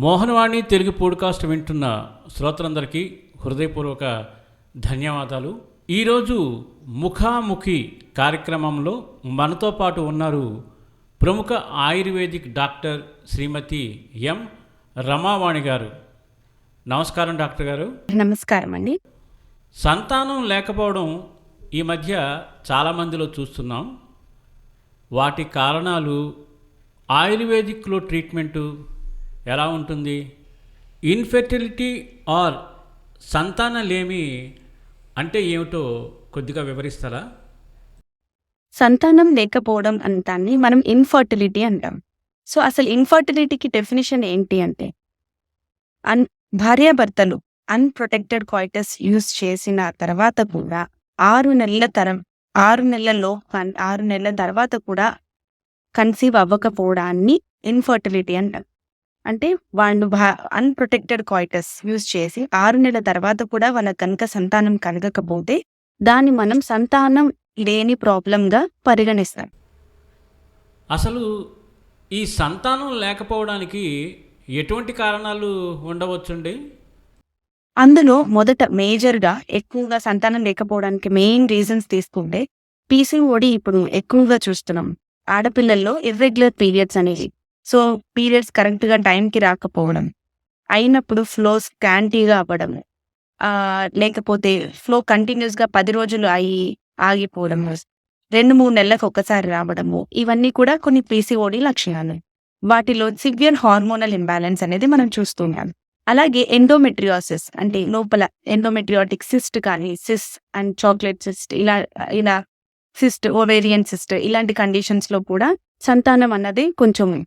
Mohanavani Telugu podcast వింటున్న శ్రోతలందరికీ హృదయపూర్వక ధన్యవాదాలు. ఈరోజు ముఖాముఖి కార్యక్రమంలో మనతో పాటు ఉన్నారు ప్రముఖ Ayurvedic doctor Shrimati M Ramavani garu. నమస్కారం డాక్టర్ గారు. నమస్కారం అండి. సంతానం లేకపోవడం ఈ మధ్య చాలామందిలో చూస్తున్నాం. వాటి కారణాలు ఆయుర్వేదిక్లో ట్రీట్మెంటు ఎలా ఉంటుంది? ఇన్ఫెర్టిలిటీ ఆర్ సంతానలేమి అంటే ఏమిటో కొద్దిగా వివరిస్తారా? సంతానం లేకపోవడం అంతాన్ని మనం ఇన్ఫర్టిలిటీ అంటాం. సో అసలు ఇన్ఫర్టిలిటీకి డెఫినేషన్ ఏంటి అంటే అన్ భార్యాభర్తలు అన్ప్రొటెక్టెడ్ క్వాయిటస్ యూస్ చేసిన తర్వాత కూడా ఆరు నెలల తరం ఆరు నెలల్లో ఆరు నెలల తర్వాత కూడా కన్సీవ్ అవ్వకపోవడాన్ని ఇన్ఫర్టిలిటీ అంటాం. అంటే వాళ్ళు భా అన్ప్రొటెక్టెడ్ క్వాయిటస్ యూజ్ చేసి ఆరు నెలల తర్వాత కూడా వాళ్ళ కనుక సంతానం కలగకపోతే దాన్ని మనం సంతానం లేని ప్రాబ్లంగా పరిగణిస్తాం. అసలు ఈ సంతానం లేకపోవడానికి ఎటువంటి కారణాలు ఉండవచ్చండి? అందులో మొదట మేజర్గా ఎక్కువగా సంతానం లేకపోవడానికి మెయిన్ రీజన్స్ తీసుకుంటే పీసీఓడి ఇప్పుడు ఎక్కువగా చూస్తున్నాం. ఆడపిల్లల్లో ఇర్రెగ్యులర్ పీరియడ్స్ అనేవి. సో పీరియడ్స్ కరెక్ట్గా టైంకి రాకపోవడం. అయినప్పుడు ఫ్లో స్కాంటీగా అవ్వడం లేకపోతే ఫ్లో కంటిన్యూస్గా పది రోజులు అయి ఆగిపోవడం రెండు మూడు నెలలకు ఒకసారి రావడము. ఇవన్నీ కూడా కొన్ని పీసీఓడి లక్షణాలు. వాటిలో సివియర్ హార్మోనల్ ఇంబ్యాలెన్స్ అనేది మనం చూస్తున్నాం. అలాగే ఎండోమెట్రియోసిస్ అంటే లోపల ఎండోమెట్రియాటిక్ సిస్ట్ కానీ సిస్ అండ్ చాక్లెట్ సిస్ట్ ఇలా ఇలా సిస్ట్ ఓవేరియన్ సిస్ట్ ఇలాంటి కండిషన్స్లో కూడా సంతానం అన్నది కొంచెం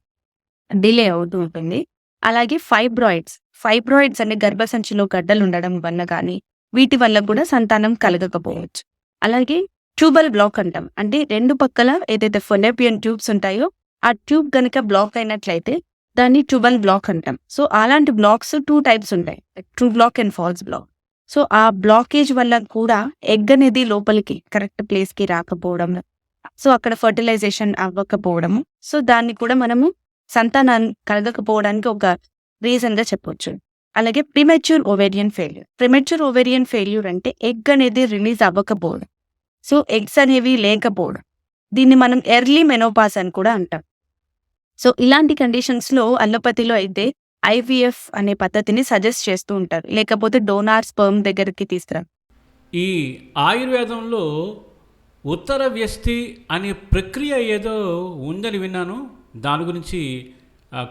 డిలే అవుతూ ఉంటుంది. అలాగే ఫైబ్రాయిడ్స్ ఫైబ్రాయిడ్స్ అనే గర్భసంచిలో గడ్డలు ఉండడం వల్ల కానీ వీటి వల్ల కూడా సంతానం కలగకపోవచ్చు. అలాగే ట్యూబల్ బ్లాక్ అంటాం. అంటే రెండు పక్కల ఏదైతే ఫొనేపియన్ ట్యూబ్స్ ఉంటాయో ఆ ట్యూబ్ కనుక బ్లాక్ అయినట్లయితే దాన్ని ట్యూబల్ బ్లాక్ అంటాం. సో అలాంటి బ్లాక్స్ టూ టైప్స్ ఉంటాయి. True block and false block. So ఆ బ్లాకేజ్ వల్ల కూడా ఎగ్ అనేది లోపలికి కరెక్ట్ ప్లేస్కి రాకపోవడం సో అక్కడ ఫర్టిలైజేషన్ అవ్వకపోవడము. సో దాన్ని కూడా మనము సంతానాన్ని కలగకపోవడానికి ఒక రీజన్గా చెప్పొచ్చు. అలాగే premature ovarian failure premature ovarian failure అంటే ఎగ్ అనేది రిలీజ్ అవ్వకపోవడం. సో ఎగ్స్ అనేవి లేకపోవడం. దీన్ని మనం ఎర్లీ మెనోపాస్ అని కూడా అంటాం. సో ఇలాంటి కండిషన్స్లో అల్లోపతిలో అయితే ఐవీఎఫ్ అనే పద్ధతిని సజెస్ట్ చేస్తూ ఉంటారు. లేకపోతే డోనార్ స్పర్మ్ దగ్గరికి తీసుకురా. ఈ ఆయుర్వేదంలో ఉత్తర వ్యస్తి అనే ప్రక్రియ ఏదో ఉందని విన్నాను. దాని గురించి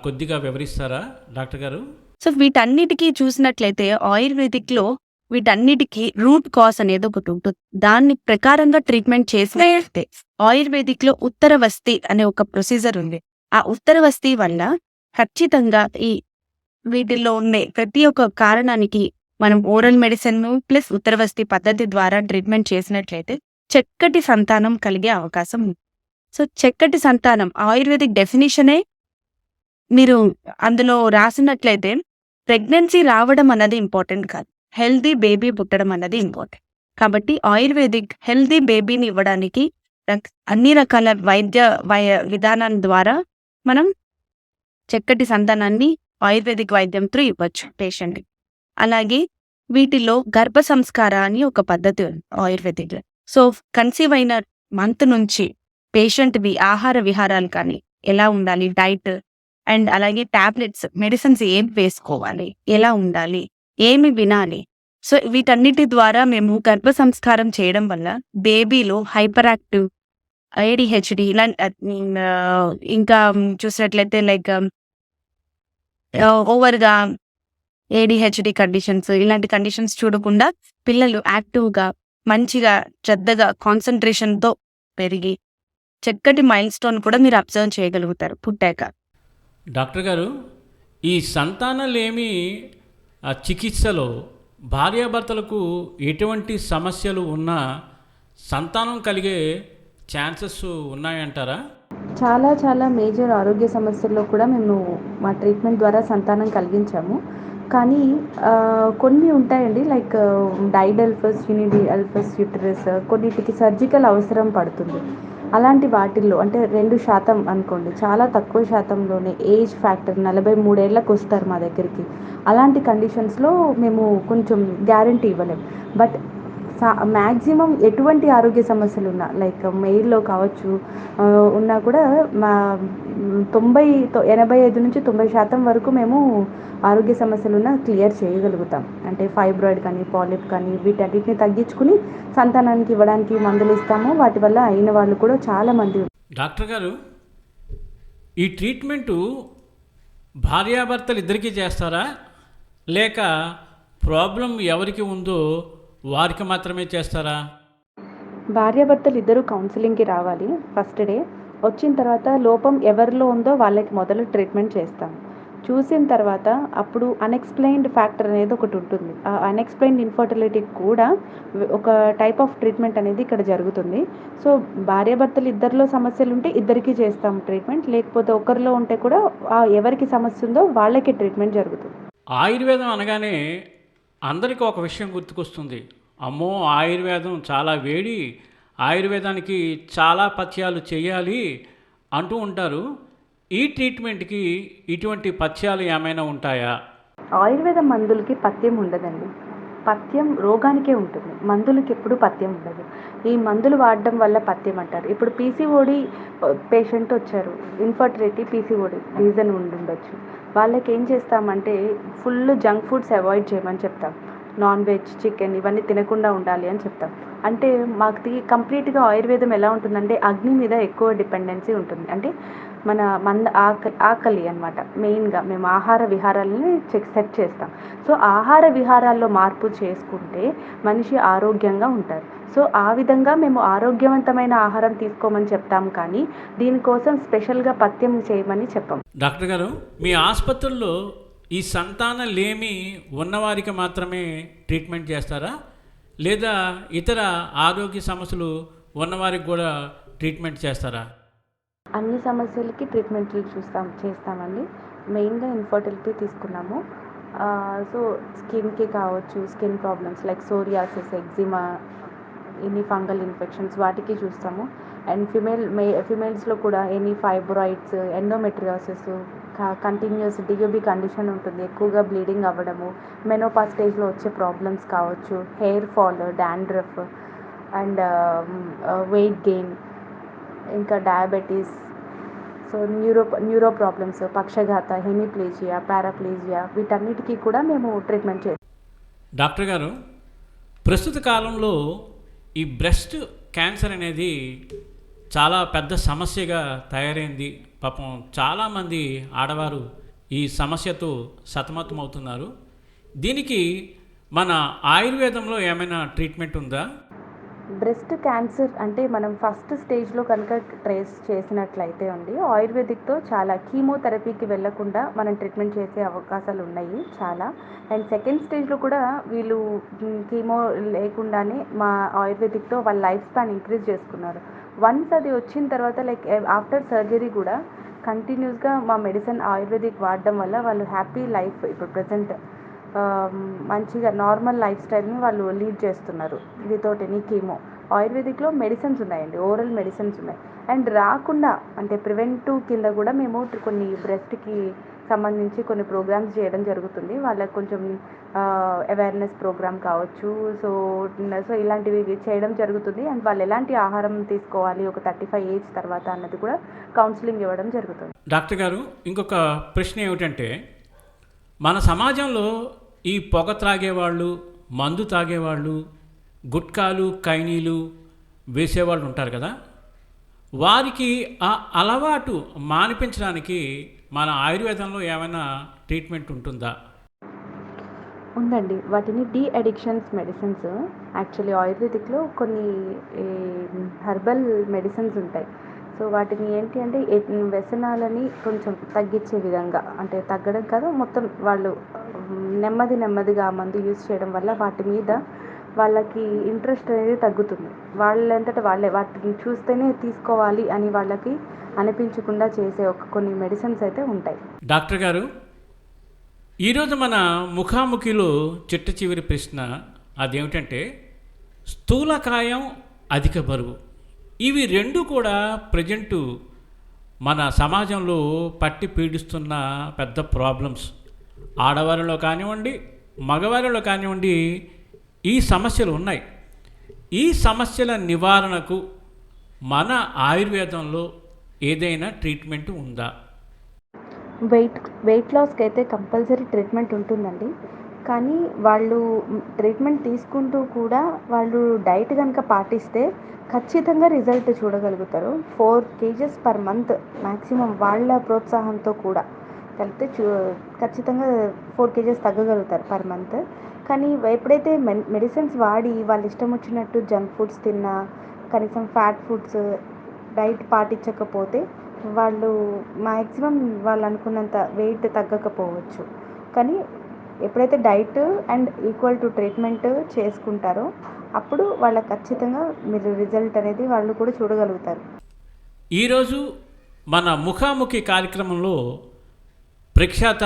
కొద్దిగా వివరిస్తారా డాక్టర్ గారు? సో వీటన్నిటికీ చూసినట్లయితే ఆయుర్వేదిక్లో వీటన్నిటికీ రూట్ కాస్ అనేది ఒకటి ఉంటుంది. దాన్ని ప్రకారంగా ట్రీట్మెంట్ చేసినట్లయితే ఆయుర్వేదిక్లో ఉత్తర వస్తి అనే ఒక ప్రొసీజర్ ఉంది. ఆ ఉత్తర వస్తి వల్ల ఖచ్చితంగా ఈ వీటిల్లో ఉండే ప్రతి ఒక్క కారణానికి మనం ఓరల్ మెడిసిన్ ప్లస్ ఉత్తర వస్తి పద్ధతి ద్వారా ట్రీట్మెంట్ చేసినట్లయితే చక్కటి సంతానం కలిగే అవకాశం ఉంది. సో చక్కటి సంతానం. ఆయుర్వేదిక్ డెఫినేషనే మీరు అందులో రాసినట్లయితే ప్రెగ్నెన్సీ రావడం అన్నది ఇంపార్టెంట్ కాదు. హెల్దీ బేబీ పుట్టడం అన్నది ఇంపార్టెంట్. కాబట్టి ఆయుర్వేదిక్ హెల్దీ బేబీని ఇవ్వడానికి అన్ని రకాల వైద్య వై విధానాల ద్వారా మనం చక్కటి సంతానాన్ని ఆయుర్వేదిక్ వైద్యంతో ఇవ్వచ్చు పేషెంట్ అలాగే వీటిలో గర్భ సంస్కార అని ఒక పద్ధతి ఉంది ఆయుర్వేదిక్ సో కన్సీవ్ అయిన మంత్ నుంచి పేషెంట్వి ఆహార విహారాలు కానీ ఎలా ఉండాలి? డైట్ అండ్ అలాగే టాబ్లెట్స్ మెడిసిన్స్ ఏం వేసుకోవాలి? ఎలా ఉండాలి? ఏమి వినాలి? సో వీటన్నిటి ద్వారా మేము గర్భ సంస్కారం చేయడం వల్ల బేబీలో హైపర్ యాక్టివ్ ఏడిహెచ్డి ఇలా ఇంకా చూసినట్లయితే లైక్ ఓవర్గా ఏడిహెచ్డి కండిషన్స్ ఇలాంటి కండిషన్స్ చూడకుండా పిల్లలు యాక్టివ్గా మంచిగా శ్రద్ధగా కాన్సన్ట్రేషన్తో పెరిగి చక్కటి మైల్ స్టోన్ కూడా మీరు అబ్జర్వ్ చేయగలుగుతారు పుట్టాక. డాక్టర్ గారు ఈ సంతానలేమి ఆ చికిత్సలో భార్యాభర్తలకు ఎటువంటి సమస్యలు ఉన్నా సంతానం కలిగే ఛాన్సెస్ ఉన్నాయంటారా? చాలా చాలా మేజర్ ఆరోగ్య సమస్యల్లో కూడా మేము మా ట్రీట్మెంట్ ద్వారా సంతానం కలిగించాము. కానీ కొన్ని ఉంటాయండి లైక్ డైడ్ యూనిడి ఎల్ఫస్ యూటరస్ కొన్నిటికి సర్జికల్ అవసరం పడుతుంది. అలాంటి వాటిల్లో అంటే రెండు శాతం అనుకోండి చాలా తక్కువ శాతంలోనే ఏజ్ ఫ్యాక్టర్ నలభై మూడేళ్ళకి వస్తారు మా దగ్గరికి. అలాంటి కండిషన్స్లో మేము కొంచెం గ్యారంటీ ఇవ్వలేం. బట్ మ్యాక్సిమం ఎటువంటి ఆరోగ్య సమస్యలు ఉన్నా లైక్ మెయిల్లో కావచ్చు ఉన్నా కూడా మా తొంభై తొ- ఎనభై ఐదు నుంచి తొంభై శాతం వరకు మేము ఆరోగ్య సమస్యలున్న క్లియర్ చేయగలుగుతాం. అంటే ఫైబ్రాయిడ్ కానీ పాలిప్ కానీ వీటన్నిటిని తగ్గించుకుని సంతానానికి ఇవ్వడానికి మందులు ఇస్తాము. వాటి వల్ల అయిన వాళ్ళు కూడా చాలా మంది డాక్టర్ గారు ఈ ట్రీట్మెంటు భార్యాభర్తలు ఇద్దరికీ చేస్తారా? లేక ప్రాబ్లం ఎవరికి ఉందో వారికి మాత్రమే చేస్తారా? భార్యాభర్తలు ఇద్దరు కౌన్సిలింగ్కి రావాలి. First day. వచ్చిన తర్వాత లోపం ఎవరిలో ఉందో వాళ్ళకి మొదలు ట్రీట్మెంట్ చేస్తాం. చూసిన తర్వాత అప్పుడు అన్ఎక్స్ప్లెయిన్డ్ ఫ్యాక్టర్ అనేది ఒకటి ఉంటుంది. ఆ అన్ఎక్స్ప్లెయిన్డ్ ఇన్ఫర్టిలిటీకి కూడా ఒక టైప్ ఆఫ్ ట్రీట్మెంట్ అనేది ఇక్కడ జరుగుతుంది. సో భార్యాభర్తలు ఇద్దరిలో సమస్యలు ఉంటే ఇద్దరికి చేస్తాం ట్రీట్మెంట్ లేకపోతే ఒకరిలో ఉంటే కూడా ఎవరికి సమస్య ఉందో వాళ్ళకి ట్రీట్మెంట్ జరుగుతుంది. ఆయుర్వేదం అనగానే అందరికీ ఒక విషయం గుర్తుకొస్తుంది. అమ్మో ఆయుర్వేదం చాలా వేడి ఆయుర్వేదానికి చాలా పథ్యాలు చేయాలి అంటూ ఉంటారు. ఈ ట్రీట్మెంట్కి ఇటువంటి పథ్యాలు ఏమైనా ఉంటాయా? ఆయుర్వేద మందులకి పథ్యం ఉండదండి. పథ్యం రోగానికే ఉంటుంది. మందులకి ఎప్పుడు పథ్యం ఉండదు. ఈ మందులు వాడడం వల్ల పథ్యం అంటారు. ఇప్పుడు పీసీఓడి పేషెంట్ వచ్చారు. ఇన్ఫర్టిలిటీ పీసీఓడి రీజన్ ఉండుండొచ్చు. వాళ్ళకి ఏం చేస్తామంటే ఫుల్ జంక్ ఫుడ్స్ అవాయిడ్ చేయమని చెప్తాం. నాన్ వెజ్ చికెన్ ఇవన్నీ తినకుండా ఉండాలి అని చెప్తాం. అంటే మాకు కంప్లీట్గా ఆయుర్వేదం ఎలా ఉంటుందంటే అగ్ని మీద ఎక్కువ డిపెండెన్సీ ఉంటుంది. అంటే మన మంద ఆకలి ఆకలి అనమాట మెయిన్గా మేము ఆహార విహారాలని చెక్ సెట్ చేస్తాం. సో ఆహార విహారాల్లో మార్పు చేసుకుంటే మనిషి ఆరోగ్యంగా ఉంటారు. సో ఆ విధంగా మేము ఆరోగ్యవంతమైన ఆహారం తీసుకోమని చెప్తాం కానీ దీనికోసం స్పెషల్గా పథ్యం చేయమని చెప్పాం. డాక్టర్ గారు మీ ఆసుపత్రుల్లో ఈ సంతాన లేమి ఉన్నవారికి మాత్రమే ట్రీట్మెంట్ చేస్తారా? లేదా ఇతర ఆరోగ్య సమస్యలు ఉన్నవారికి కూడా ట్రీట్మెంట్ చేస్తారా? అన్ని సమస్యలకి ట్రీట్మెంట్లు చూస్తాం చేస్తామండి. మెయిన్గా ఇన్ఫర్టిలిటీ తీసుకున్నాము. సో స్కిన్కి కావచ్చు skin problems like psoriasis eczema any fungal infections వాటికి చూస్తాము. అండ్ ఫిమేల్ మే ఫిమేల్స్లో కూడా ఎనీ ఫైబ్రాయిడ్స్ ఎండోమెట్రియాసిస్ కంటిన్యూస్ డియోబి కండిషన్ ఉంటుంది. ఎక్కువగా బ్లీడింగ్ అవ్వడము మెనోపా స్టేజ్లో వచ్చే ప్రాబ్లమ్స్ కావచ్చు hair fall dandruff and weight gain ఇంకా diabetes so neuro neuro problems పక్షఘాత hemiplegia paraplegia వీటన్నిటికీ కూడా మేము ట్రీట్మెంట్ చేస్తాం. డాక్టర్ గారు ప్రస్తుత కాలంలో ఈ బ్రెస్ట్ క్యాన్సర్ అనేది చాలా పెద్ద సమస్యగా తయారైంది. పాపం చాలామంది ఆడవారు ఈ సమస్యతో సతమతమవుతున్నారు. దీనికి మన ఆయుర్వేదంలో ఏమైనా ట్రీట్మెంట్ ఉందా? బ్రెస్ట్ క్యాన్సర్ అంటే మనం ఫస్ట్ స్టేజ్లో కనుక ట్రేస్ చేసినట్లయితే ఉంది ఆయుర్వేదిక్తో చాలా కీమోథెరపీకి వెళ్ళకుండా మనం ట్రీట్మెంట్ చేసే అవకాశాలు ఉన్నాయి చాలా. అండ్ సెకండ్ స్టేజ్లో కూడా వీళ్ళు కీమో లేకుండానే మా ఆయుర్వేదిక్తో వాళ్ళ లైఫ్ స్పాన్ ఇంక్రీజ్ చేసుకున్నారు. వన్స్ అది వచ్చిన తర్వాత లైక్ ఆఫ్టర్ సర్జరీ కూడా కంటిన్యూస్గా మా మెడిసిన్ ఆయుర్వేదిక్ వాడడం వల్ల వాళ్ళు హ్యాపీ లైఫ్ ఇప్పుడు ప్రజెంట్. మంచిగా నార్మల్ లైఫ్ స్టైల్ని వాళ్ళు లీడ్ చేస్తున్నారు. Without any chemo. ఆయుర్వేదిక్లో మెడిసిన్స్ ఉన్నాయండి ఓరల్ మెడిసిన్స్ ఉన్నాయి. అండ్ రాకుండా అంటే ప్రివెంటివ్ కింద కూడా మేము కొన్ని బ్రెస్ట్కి సంబంధించి కొన్ని ప్రోగ్రామ్స్ చేయడం జరుగుతుంది. వాళ్ళకి కొంచెం అవేర్నెస్ ప్రోగ్రామ్ కావచ్చు. సో సో ఇలాంటివి చేయడం జరుగుతుంది. అండ్ వాళ్ళు ఎలాంటి ఆహారం తీసుకోవాలి ఒక థర్టీ ఫైవ్ ఏజ్ తర్వాత అన్నది కూడా కౌన్సిలింగ్ ఇవ్వడం జరుగుతుంది. డాక్టర్ గారు ఇంకొక ప్రశ్న ఏమిటంటే మన సమాజంలో ఈ పొగ త్రాగేవాళ్ళు మందు తాగేవాళ్ళు గుట్కాలు కైనీలు వేసేవాళ్ళు ఉంటారు కదా? వారికి ఆ అలవాటు మానిపించడానికి మన ఆయుర్వేదంలో ఏమైనా ట్రీట్మెంట్ ఉంటుందా? ఉందండి. వాటిని డీ అడిక్షన్స్ మెడిసిన్స్ యాక్చువల్లీ ఆయుర్వేదిక్లో కొన్ని హెర్బల్ మెడిసిన్స్ ఉంటాయి. సో వాటిని ఏంటి అంటే వ్యసనాలని కొంచెం తగ్గించే విధంగా అంటే తగ్గడం కాదు మొత్తం వాళ్ళు నెమ్మది నెమ్మదిగా ఆ మందు యూజ్ చేయడం వల్ల వాటి మీద వాళ్ళకి ఇంట్రెస్ట్ అనేది తగ్గుతుంది. వాళ్ళంతట వాళ్ళే వాటిని చూస్తేనే తీసుకోవాలి అని వాళ్ళకి అనిపించకుండా చేసే ఒక కొన్ని మెడిసిన్స్ అయితే ఉంటాయి. డాక్టర్ గారు ఈరోజు మన ముఖాముఖిలో చిట్ట చివరి ప్రశ్న అదేమిటంటే స్థూలకాయం అధిక బరువు. ఇవి రెండు కూడా ప్రజెంటు మన సమాజంలో పట్టి పీడిస్తున్న పెద్ద ప్రాబ్లమ్స్. ఆడవారిలో కానివ్వండి మగవారిలో కానివ్వండి ఈ సమస్యలు ఉన్నాయి. ఈ సమస్యల నివారణకు మన ఆయుర్వేదంలో ఏదైనా ట్రీట్మెంట్ ఉందా? వెయిట్ వెయిట్ లాస్కి అయితే కంపల్సరీ ట్రీట్మెంట్ ఉంటుందండి. కానీ వాళ్ళు ట్రీట్మెంట్ తీసుకుంటూ కూడా వాళ్ళు డైట్ కనుక పాటిస్తే ఖచ్చితంగా రిజల్ట్ చూడగలుగుతారు. Four kgs per month maximum వాళ్ళ ప్రోత్సాహంతో కూడా. కలిపితే చూ ఖచ్చితంగా ఫోర్ కేజెస్ తగ్గగలుగుతారు పర్ మంత్. కానీ ఎప్పుడైతే మెన్ మెడిసిన్స్ వాడి వాళ్ళ ఇష్టం వచ్చినట్టు జంక్ ఫుడ్స్ తిన్నా కనీసం ఫ్యాట్ ఫుడ్స్ డైట్ పాటించకపోతే వాళ్ళు మ్యాక్సిమం వాళ్ళు అనుకున్నంత వెయిట్ తగ్గకపోవచ్చు. కానీ ఎప్పుడైతే diet and equal to treatment చేసుకుంటారో అప్పుడు వాళ్ళ ఖచ్చితంగా మీరు రిజల్ట్ అనేది వాళ్ళు కూడా చూడగలుగుతారు. ఈరోజు మన ముఖాముఖి కార్యక్రమంలో ప్రఖ్యాత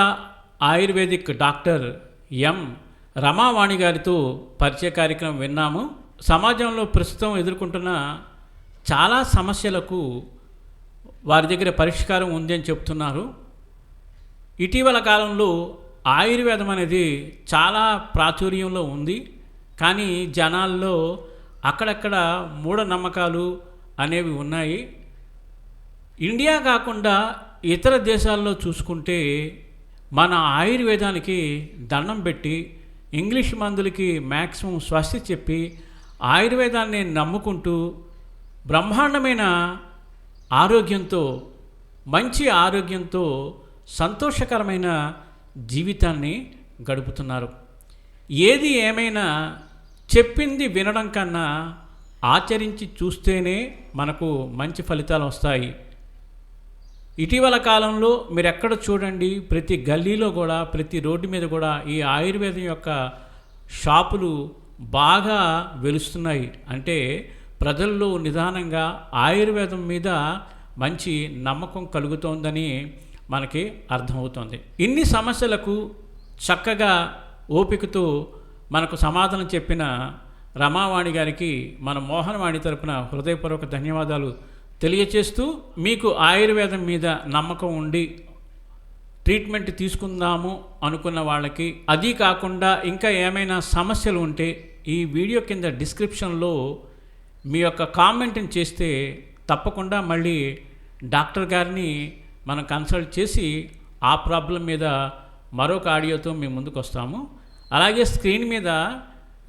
ఆయుర్వేదిక్ డాక్టర్ ఎం రమావాణి గారితో పరిచయ కార్యక్రమం విన్నాము. సమాజంలో ప్రస్తుతం ఎదుర్కొంటున్న చాలా సమస్యలకు వారి దగ్గర పరిష్కారం ఉందని చెప్తున్నారు. ఇటీవల కాలంలో ఆయుర్వేదం అనేది చాలా ప్రాచుర్యంలో ఉంది. కానీ జనాల్లో అక్కడక్కడ మూఢనమ్మకాలు అనేవి ఉన్నాయి. ఇండియా కాకుండా ఇతర దేశాల్లో చూసుకుంటే మన ఆయుర్వేదానికి దండం పెట్టి ఇంగ్లీష్ మందులకి మ్యాక్సిమం స్వస్తి చెప్పి ఆయుర్వేదాన్ని నమ్ముకుంటూ బ్రహ్మాండమైన ఆరోగ్యంతో మంచి ఆరోగ్యంతో సంతోషకరమైన జీవితాన్ని గడుపుతున్నారు. ఏది ఏమైనా చెప్పింది వినడం కన్నా ఆచరించి చూస్తేనే మనకు మంచి ఫలితాలు వస్తాయి. ఇటీవల కాలంలో మీరు ఎక్కడ చూడండి ప్రతి గల్లీలో కూడా ప్రతి రోడ్డు మీద కూడా ఈ ఆయుర్వేదం యొక్క షాపులు బాగా వెలుస్తున్నాయి. అంటే ప్రజల్లో నిదానంగా ఆయుర్వేదం మీద మంచి నమ్మకం కలుగుతోందని మనకి అర్థమవుతుంది. ఇన్ని సమస్యలకు చక్కగా ఓపికతో మనకు సమాధానం చెప్పిన రమావాణి గారికి మన మోహనవాణి తరపున హృదయపూర్వక ధన్యవాదాలు తెలియచేస్తూ మీకు ఆయుర్వేదం మీద నమ్మకం ఉండి ట్రీట్మెంట్ తీసుకుందాము అనుకున్న వాళ్ళకి అది కాకుండా ఇంకా ఏమైనా సమస్యలు ఉంటే ఈ వీడియో కింద డిస్క్రిప్షన్లో మీ యొక్క కామెంట్ని చేస్తే తప్పకుండా మళ్ళీ డాక్టర్ గారిని మనం కన్సల్ట్ చేసి ఆ ప్రాబ్లం మీద మరొక ఆడియోతో మేము ముందుకు వస్తాము అలాగే స్క్రీన్ మీద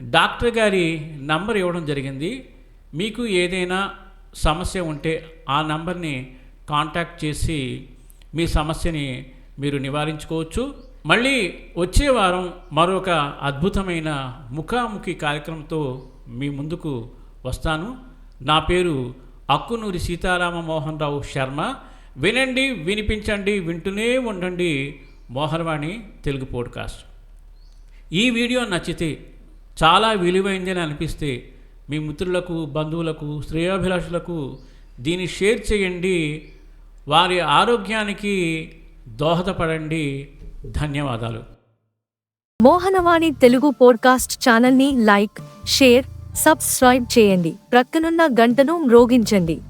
డాక్టర్ గారి నంబర్ ఇవ్వడం జరిగింది. మీకు ఏదైనా సమస్య ఉంటే ఆ నంబర్ని కాంటాక్ట్ చేసి మీ సమస్యని మీరు నివారించుకోవచ్చు. మళ్ళీ వచ్చే వారం మరొక అద్భుతమైన ముఖాముఖి కార్యక్రమంతో మీ ముందుకు వస్తాను. నా పేరు అక్కునూరి సీతారామ మోహన్ రావు శర్మ. వినండి వినిపించండి వింటూనే ఉండండి మోహన్వాణి తెలుగు పోడ్కాస్ట్. ఈ వీడియో నచ్చితే చాలా విలువైందని అనిపిస్తే మీ మిత్రులకు బంధువులకు శ్రేయోభిలాషులకు దీన్ని షేర్ చేయండి. వారి ఆరోగ్యానికి దోహదపడండి. ధన్యవాదాలు. మోహనవాణి తెలుగు పోడ్కాస్ట్ ఛానల్ని లైక్ షేర్ సబ్స్క్రైబ్ చేయండి. ప్రక్కనున్న గంటను మ్రోగించండి.